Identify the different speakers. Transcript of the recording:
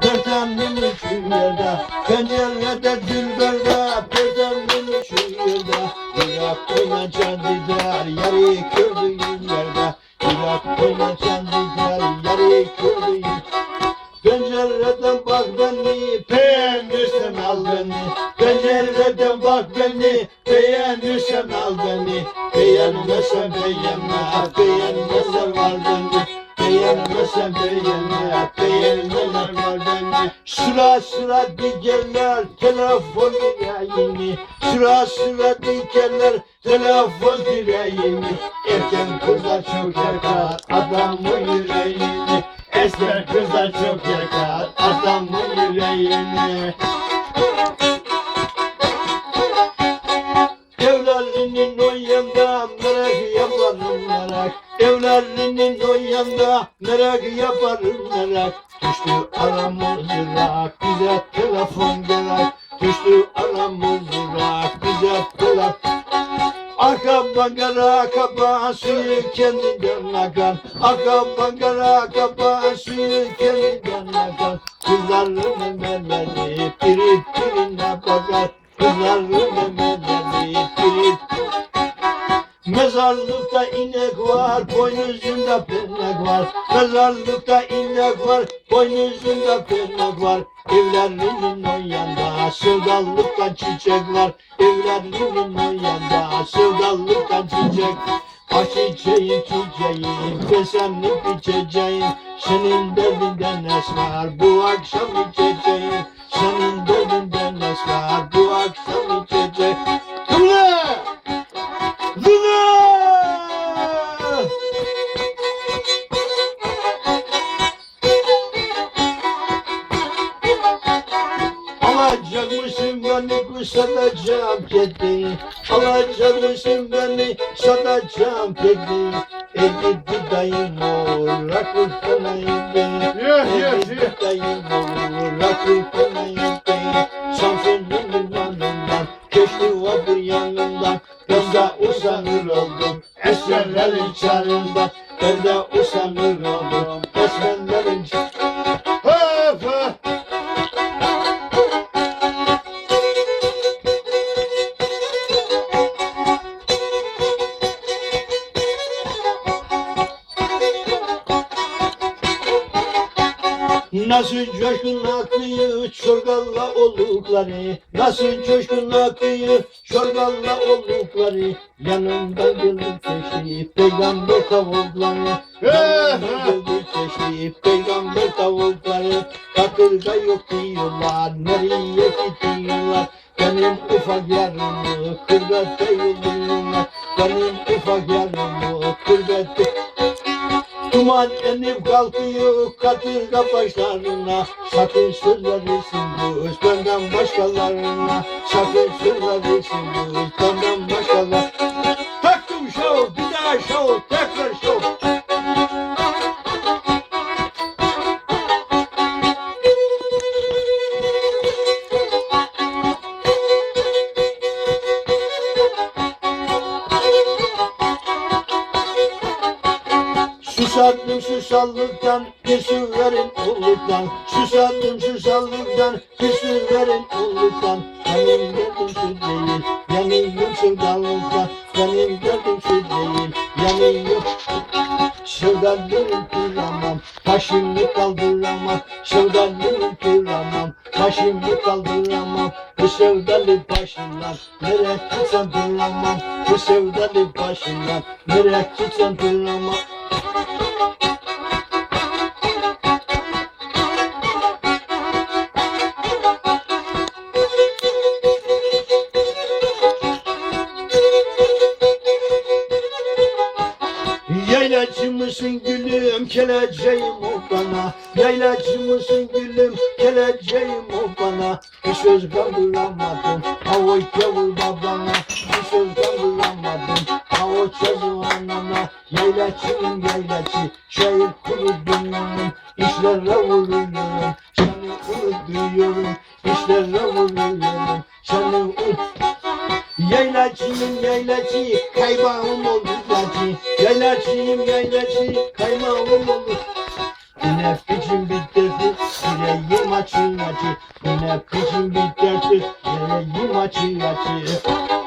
Speaker 1: Pertemli şu yerde Pencerede dilberde Pertemli şu yerde Durak oynacan gider Yarı kördüğün yerde. Durak oynacan gider Yarı kördüğün Pencereden bak beni Beğenirsen al beni. Pencereden bak beni Beğenirsen al beni. Beğenmezsen beğenme Beğenmezsen var beni Beğenmezsen beğenme Beğenmeler var beni Sıra sıra dikerler Telefon direğini Sıra sıra dikerler Telefon direğini Erken kızlar çok yakar Adamın yüreğini Esmer kızlar çok yakar Adamın yüreğini Evlerinin o yanda merak yaparım merak Evlerinin o yanda merak yaparım merak Düştü aramız rak bize telefon gerek Düştü aramız rak bize telefon Arka bagara kapa suyu kendinden akar Arka bagara kapa suyu kendinden akar Kızların emelleri biri birine bakar. Kızların emelleri Mezarlıkta inek var, boynuzunda pernek var. Mezarlıkta inek var, boynuzunda pernek var. Evlerinin o yanda sevdalıktan çiçek var. Evlerinin o yanda sevdalıktan çiçek. Aç çiçeğim çiçeğim, kesenli içeceğim. Senin derdinden esmer, bu akşam içeceğim. Senin derdinden Beni kedi Alacakmışsın beni satacağım kedi. E gitti dayım oğul rakı sana yedi
Speaker 2: Yes,
Speaker 1: E
Speaker 2: yes,
Speaker 1: gitti
Speaker 2: yes.
Speaker 1: dayım oğul rakı sana yedi Samsun'un limanından Geçti vapur yanından Ben de usanır oldum Esmerlerin çarından Ben de usanır Nasıl coşkun akıyor çorgalla olukları Nasıl coşkun akıyor çorgalla olukları Yanımda gelir teşrif peygamber tavukları. Yanımda gelir teşrif peygamber tavukları. Katırda yok diyorlar nereye gidiyorlar? Benim ufak yarımı kırbette yolluyorlar Benim ufak yarımı kırbette Duman enip kalkıyor katırga başlarına Sakın verirsin bu öz benden başkalarına. Sakın verirsin bu öz benden başkalarına Susadım susallıktan bir su verin kulluktan Susadım susallıktan bir su verin kulluktan Benim derdim şu değil yanıyorum sevdalıktan Benim derdim şu değil yanıyorum Sevdalıyım duramam Başımı kaldıramam. Sevdalıyım duramam Başımı kaldıramam. Bu sevdalı başından Nereye gitsem duramam. Bu sevdalı başından Nereye gitsem duramam Yaylacı mısın gülüm keleceğim o bana. Yaylacı mısın gülüm keleceğim o bana. Bir söz kaldıramadım Hava gavur babana Bir söz kaldıramadım Hava çocuğu anana. Yaylacıyım yaylacı Şair kurudum İşlerle vuruyorum Seni unutuyorum İşlerle vuruyorum Seni unutuyorum Yaylacıyım yaylacı, kaymağım olur lacı. Yaylacıyım yaylacı, kaymağım olur. Bu ne biçim bir derttir Yüreğim açı açı Bu ne biçim bir derttir Yüreğim açı açı